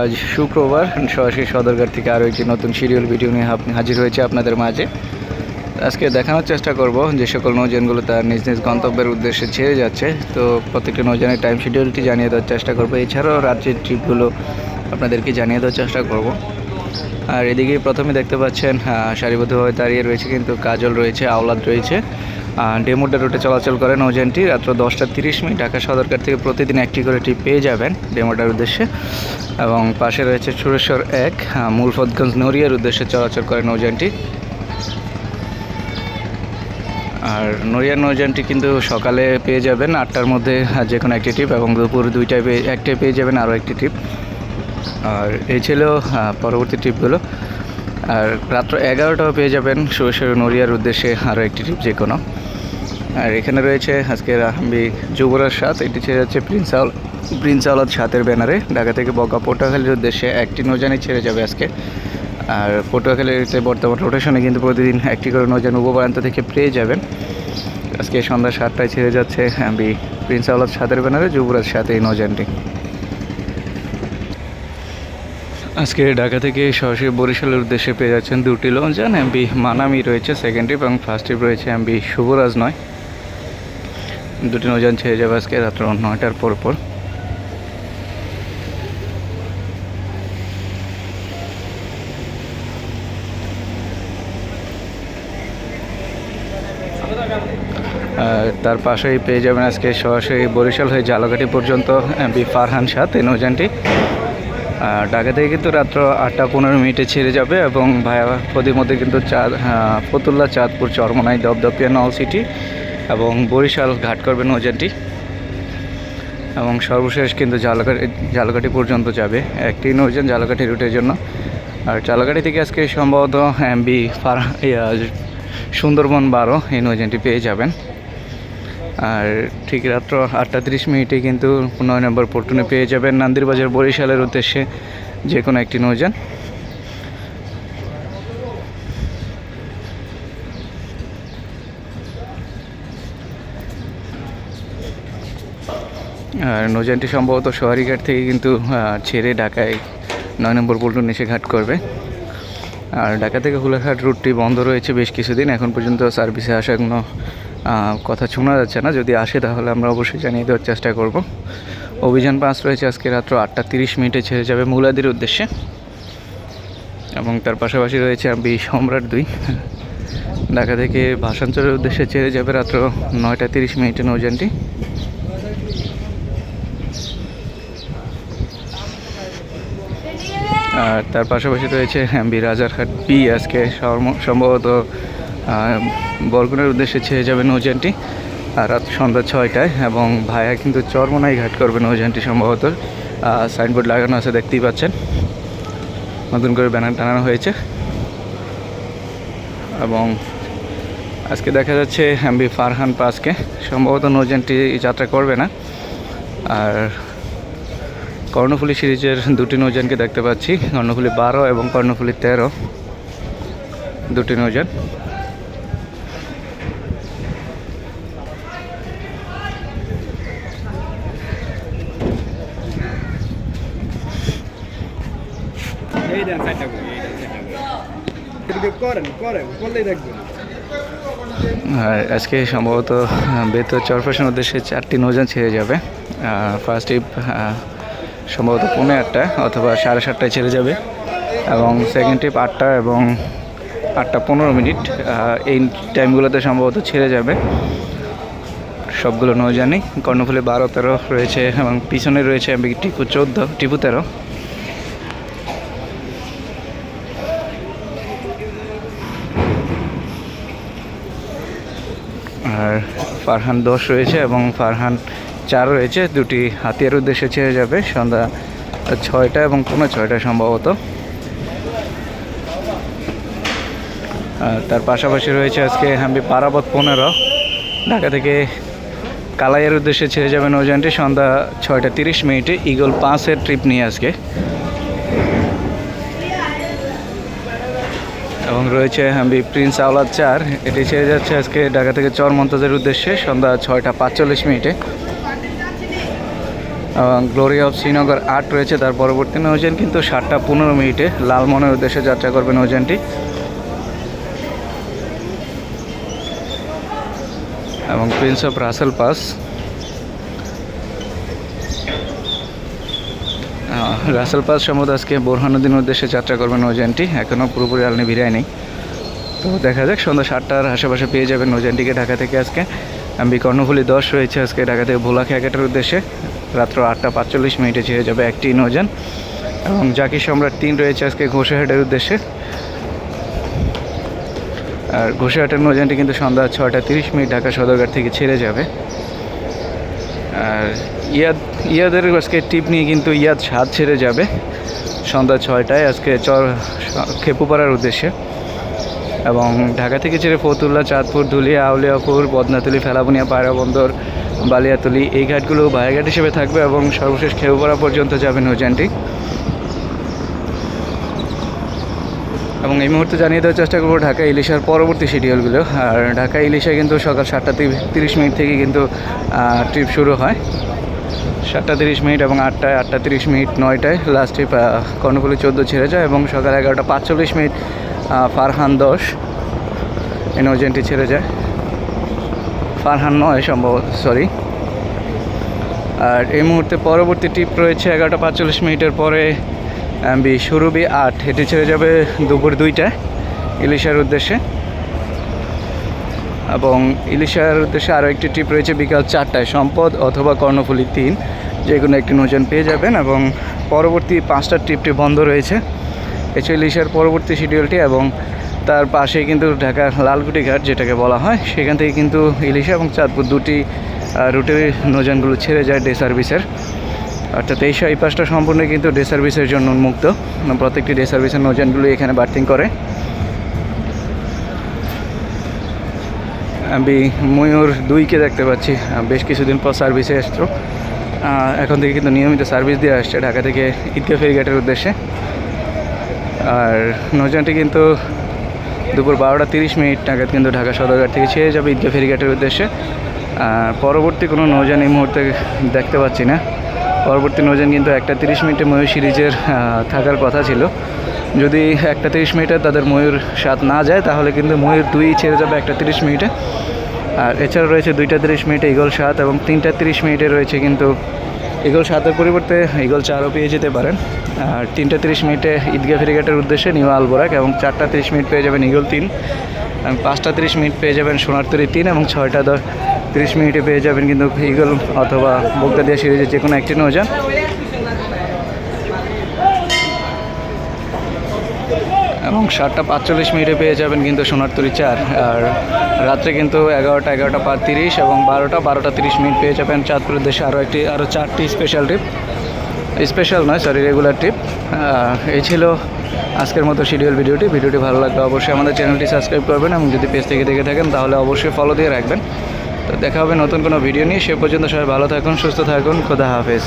আজ শুক্রবার সরাসরি সদরঘাট থেকে আরও একটি নতুন শিডিউল ভিডিও নিয়ে হাজির হয়েছে আপনাদের মাঝে। আজকে দেখানোর চেষ্টা করব যে সকল নৌযানগুলো তার নিজ নিজ গন্তব্যের উদ্দেশ্যে ছেড়ে যাচ্ছে। তো প্রত্যেকটা নৌযানের টাইম শিডিউলটি জানিয়ে দেওয়ার চেষ্টা করব। এছাড়াও রাজ্যের ট্রিপগুলো আপনাদেরকে জানিয়ে দেওয়ার চেষ্টা করব। আর এদিকে প্রথমে দেখতে পাচ্ছেন সারিবদ্ধভাবে দাঁড়িয়ে রয়েছে কিন্তু কাজল রয়েছে, আওলাদ রয়েছে। ডেমোটা রুটে চলাচল করে নৌযানটি রাত্র দশটা তিরিশ মিনিট। ঢাকা সদরকার থেকে প্রতিদিন একটি করে ট্রিপ পেয়ে যাবেন ডেমোটার উদ্দেশ্যে। এবং পাশে রয়েছে সুরেশ্বর এক মুলফতগঞ্জ নড়িয়ার উদ্দেশ্যে চলাচল করে নৌযানটি আর নড়িয়ার নৌযানটি কিন্তু সকালে পেয়ে যাবেন আটটার মধ্যে যে কোনো একটি ট্রিপ এবং দুপুর দুইটায় পেয়ে একটাই পেয়ে যাবেন আরও একটি ট্রিপ আর এই ছিল পরবর্তী ট্রিপগুলো আর রাত্র এগারোটাও পেয়ে যাবেন সুরেশ্বর নড়িয়ার উদ্দেশ্যে আরও একটি ট্রিপ যে কোনো আর এখানে রয়েছে আজকের আহম্বি যুবরাজ সাত, এটি ছেড়ে যাচ্ছে প্রিন্স আল, প্রিন্স আওলাদ সাতের ব্যানারে। ঢাকা থেকে বকা পটুয়াখালীর উদ্দেশ্যে একটি নৌজানই ছেড়ে যাবে আজকে। আর পটুয়াখালীতে বর্তমান রোটেশনে কিন্তু প্রতিদিন একটি করে নৌজান উপপ্রান্ত থেকে পেয়ে যাবেন। আজকে সন্ধ্যা সাতটায় ছেড়ে যাচ্ছে আহম্বি প্রিন্স আওলাদ সাতের ব্যানারে, যুবরাজ সাত এই নৌজানটি আজকে ঢাকা থেকে সরাসরি বরিশালের উদ্দেশ্যে পেয়ে যাচ্ছেন দুটি লঞ্চান এমবি মানামি রয়েছে সেকেন্ড ট্রিপ এবং ফার্স্ট ট্রিপ রয়েছে এমবি শুভরাজ নয়। দুটি নৌযান ছেড়ে যাবে আজকে রাত্র নয়টার পর পর। তার পাশেই পেয়ে যাবেন আজকে সরাসরি বরিশাল হয়ে জালাঘাটি পর্যন্ত বি ফারহান সাত এই নৌযানটি। ঢাকা থেকে কিন্তু রাত্র আটটা পনেরো মিনিটে ছেড়ে যাবে এবং ভায়া পদের মধ্যে কিন্তু চাঁদ হ্যাঁ, ফতুল্লা চাঁদপুর চরমনাই দপদপিয়া নল সিটি এবং বরিশাল ঘাট করবে নৌযানটি। এবং সর্বশেষ কিন্তু জালকাঠি জালকাঠি পর্যন্ত যাবে একটি নৌযান জালকাঠি রুটের জন্য। আর জালকাঠি থেকে আজকে সম্ভবত এমবি ফার সুন্দরবন বারো এই নৌযানটি পেয়ে যাবেন। আর ঠিক রাত্র আটটা তিরিশ মিনিটে কিন্তু নয় নম্বর পল্টনে পেয়ে যাবেন নান্দিরবাজার বরিশালের উদ্দেশ্যে যে কোনো একটি নৌযান। আর নৌযানটি সম্ভবত সোহারিঘাট থেকে কিন্তু ছেড়ে ঢাকায় নয় নম্বর পল্টন এসে ঘাট করবে। আর ঢাকা থেকে হুলাঘাট রুটটি বন্ধ রয়েছে বেশ কিছুদিন। এখন পর্যন্ত সার্ভিসে আসা কোনো কথা শোনা যাচ্ছে না। যদি আসে তাহলে আমরা অবশ্যই জানিয়ে দেওয়ার চেষ্টা করব। অভিযান পাস রয়েছে আজকে রাত্র আটটা তিরিশ মিনিটে ছেড়ে যাবে মুলাদির উদ্দেশ্যে। এবং তার পাশাপাশি রয়েছে বি সম্রাট দুই। ঢাকা থেকে ভাষাঞ্চলের উদ্দেশ্যে ছেড়ে যাবে রাত্র নয়টা তিরিশ মিনিটে নৌযানটি। আর তার পাশাপাশি রয়েছে বি রাজারহাট বি আজকে সম্ভবত বরগুনার উদ্দেশ্যে ছেড়ে যাবে নৌযানটি। আর রাত সন্ধ্যা ছয়টায় এবং ভাইয়া কিন্তু চরমনাই ঘাট করবে নৌযানটি সম্ভবত। সাইনবোর্ড লাগানো আছে, দেখতেই পাচ্ছেন। নতুন করে ব্যানার টানানো হয়েছে। এবং আজকে দেখা যাচ্ছে এমবি ফারহান পাসকে। সম্ভবত নৌযানটি যাত্রা করবে না। আর কর্ণফুলী সিরিজের দুটি নৌযানকে দেখতে পাচ্ছি। কর্ণফুলী বারো এবং কর্ণফুলী তেরো। দুটি দেখবেন আর আজকে সম্ভবত বেতর চরফেশন উদ্দেশ্যে চারটি নৌযান ছেড়ে যাবে। ফার্স্ট ট্রিপ সম্ভবত পৌনে আটটা অথবা সাড়ে সাতটায় ছেড়ে যাবে। এবং সেকেন্ড ট্রিপ আটটা এবং আটটা পনেরো মিনিট এই টাইমগুলোতে সম্ভবত ছেড়ে যাবে। সবগুলো নৌযানই কর্ণফুলে বারো, তেরো রয়েছে এবং পিছনে রয়েছে টিপু চোদ্দ, টিপু তেরো। আর ফারহান দশ রয়েছে এবং ফারহান চার রয়েছে, দুটি হাতিয়ার উদ্দেশ্যে ছেড়ে যাবে। সন্ধ্যা ছয়টা এবং পৌনে ছয়টা সম্ভবত। তার পাশাপাশি রয়েছে আজকে হাম্বি পারাবত পনেরো। ঢাকা থেকে কালাইয়ের উদ্দেশ্যে ছেড়ে যাবে নৌযানটি সন্ধ্যা ছয়টা তিরিশ মিনিটে ইগল পাঁচের ট্রিপ নিয়ে আজকে। এবং রয়েছে হাম্বি প্রিন্স আওলাদ চার। এটি ছেড়ে যাচ্ছে আজকে ঢাকা থেকে চর মন্তজের উদ্দেশ্যে। সন্ধ্যা ছয়টা পাঁচচল্লিশ মিনিটে। গ্লোরি অফ শ্রীনগর আট রয়েছে, তার পরবর্তী নৌযান কিন্তু সাতটা পনেরো মিনিটে লালমনের উদ্দেশ্যে যাত্রা করবে নৌযানটি। এবং prince of Rasel pass Rasel pass সম্ভবত আজকে বোরহানুদ্দিনের উদ্দেশ্যে যাত্রা করবে নৌযানটি এখনও পুরোপুরি আলনি ভিড়ায় নেই। তো দেখা যাক, সন্ধ্যা সাতটার আশেপাশে পেয়ে যাবেন নৌযানটিকে ঢাকা থেকে আজকে। আমি কর্ণফুলি দশ রয়েছে আজকে ঢাকা থেকে ভোলা খেয়াঘাটের উদ্দেশ্যে। রাত্র আটটা পাঁচচল্লিশ মিনিটে ছেড়ে যাবে একটি নৌযান। এবং জাকির সম্রাট তিন রয়েছে আজকে ঘোষাহাটের উদ্দেশ্যে। আর ঘোষাহাটের নৌযানটি কিন্তু সন্ধ্যা ছয়টা তিরিশ মিনিট ঢাকা সদরঘাট থেকে ছেড়ে যাবে। আর ইয়াদ, ইয়াদের আজকে টিপ নিয়ে কিন্তু ইয়াদ সাত ছেড়ে যাবে। সন্ধ্যা ছয়টায় আজকে চর খেপুপাড়ার উদ্দেশ্যে। এবং ঢাকা থেকে ছেড়ে ফতুল্লা, চাঁদপুর, ধুলিয়া, আউলিয়াপুর, বদনাতুলি, ফেলাবুনিয়া পায়রা বন্দর বালিয়াতুলি এই ঘাটগুলো ভায়াঘাট হিসেবে থাকবে এবং সর্বশেষ খেপুপাড়া পর্যন্ত যাবে নৌযানটি। এবং এই মুহূর্তে জানিয়ে দেওয়ার চেষ্টা করব ঢাকা ইলিশার পরবর্তী শিডিউলগুলো। আর ঢাকা ইলিশা কিন্তু সকাল সাতটা তিরিশ মিনিট থেকে কিন্তু ট্রিপ শুরু হয়। সাতটা তিরিশ মিনিট এবং আটটায়, আটটা তিরিশ মিনিট, নয়টায়। লাস্ট ট্রিপ কর্ণফুলি চোদ্দ ছেড়ে যায় এবং সকাল এগারোটা পাঁচচল্লিশ মিনিট ফারহান দশ এই নৌজেনটি ছেড়ে যায়। ফারহান নয় সম্ভব সরি আর এই মুহূর্তে পরবর্তী ট্রিপ রয়েছে এগারোটা পাঁচচল্লিশ মিনিটের পরে বি সুরবি আট। এটি ছেড়ে যাবে দুপুর দুইটায় ইলিশার উদ্দেশ্যে। এবং ইলিশার উদ্দেশ্যে আরও একটি ট্রিপ রয়েছে বিকাল চারটায়। সম্পদ অথবা কর্ণফুলি তিন। যে কোনো একটি নৌযান পেয়ে যাবেন এবং পরবর্তী পাঁচটা ট্রিপটি বন্ধ রয়েছে। এছে ইলিশার পরবর্তী শিডিউলটি এবং তার পাশে কিন্তু ঢাকা লালকুটি ঘাট যেটাকে বলা হয়, সেখান থেকে কিন্তু ইলিশা এবং চাঁদপুর দুটি রুটের নৌযানগুলো ছেড়ে যায় ডে সার্ভিসের। অর্থাৎ এই এই পাশটা সম্পূর্ণ কিন্তু ডে সার্ভিসের জন্য উন্মুক্ত। প্রত্যেকটি ডে সার্ভিসের নৌযানগুলো এখানে বার্থিং করে। আমি ময়ূর দুইকে দেখতে পাচ্ছি বেশ কিছুদিন পর সার্ভিসে এসছো। এখন থেকে কিন্তু নিয়মিত সার্ভিস দিয়ে আসছে ঢাকা থেকে ঈদগাহ ফেরিঘাটের উদ্দেশ্যে। আর নৌযানটি কিন্তু দুপুর বারোটা তিরিশ মিনিট নাগাদ কিন্তু ঢাকা সদরঘাট থেকে ছেড়ে যাবে ঈদগাহ ফেরিঘাটের উদ্দেশ্যে। আর পরবর্তী কোনো নৌযান এই মুহূর্তে দেখতে পাচ্ছি না। পরবর্তী নৌযান কিন্তু একটা তিরিশ মিনিটে ময়ূর সিরিজের থাকার কথা ছিল। যদি একটা তিরিশ মিনিটে তাদের ময়ূর স্বাদ না যায়, তাহলে কিন্তু ময়ূর দুই ছেড়ে যাবে একটা তিরিশ মিনিটে। আর এছাড়া রয়েছে দুইটা তিরিশ মিনিটে ইগল সাত এবং তিনটা তিরিশ মিনিটে রয়েছে কিন্তু ইগল সাতের পরিবর্তে ইগল চারও পেয়ে যেতে পারেন। আর তিনটা তিরিশ মিনিটে ঈদগাহ ফেরিঘাটের উদ্দেশ্যে নিউ আলবোরাক এবং চারটা তিরিশ মিনিট পেয়ে যাবেন ইগল তিন। এবং পাঁচটা তিরিশ মিনিট পেয়ে যাবেন সোনারতরি তিন এবং ছয়টা দশ তিরিশ মিনিটে পেয়ে যাবেন কিন্তু ইগল অথবা বগদাদিয়া সিরিজের যে কোনো একটি নৌযান। এবং সাতটা পাঁচচল্লিশ মিনিটে পেয়ে যাবেন কিন্তু সোনারতরি চার। আর রাত্রে কিন্তু এগারোটা এগারোটা পাঁচ তিরিশ এবং বারোটা বারোটা তিরিশ মিনিট পেয়ে যাবেন চাঁদপুরের দেশে আরও একটি, আরও চারটি স্পেশাল ট্রিপ স্পেশাল নয় সরি রেগুলার ট্রিপ এই ছিল আজকের মতো শিডিউল ভিডিওটি। ভিডিওটি ভালো লাগলে অবশ্যই আমাদের চ্যানেলটি সাবস্ক্রাইব করবেন এবং যদি পেজ থেকে দেখে থাকেন, তাহলে অবশ্যই ফলো দিয়ে রাখবেন। তো দেখা হবে নতুন কোনো ভিডিও নিয়ে। সে পর্যন্ত সবাই ভালো থাকুন, সুস্থ থাকুন। খোদা হাফেজ।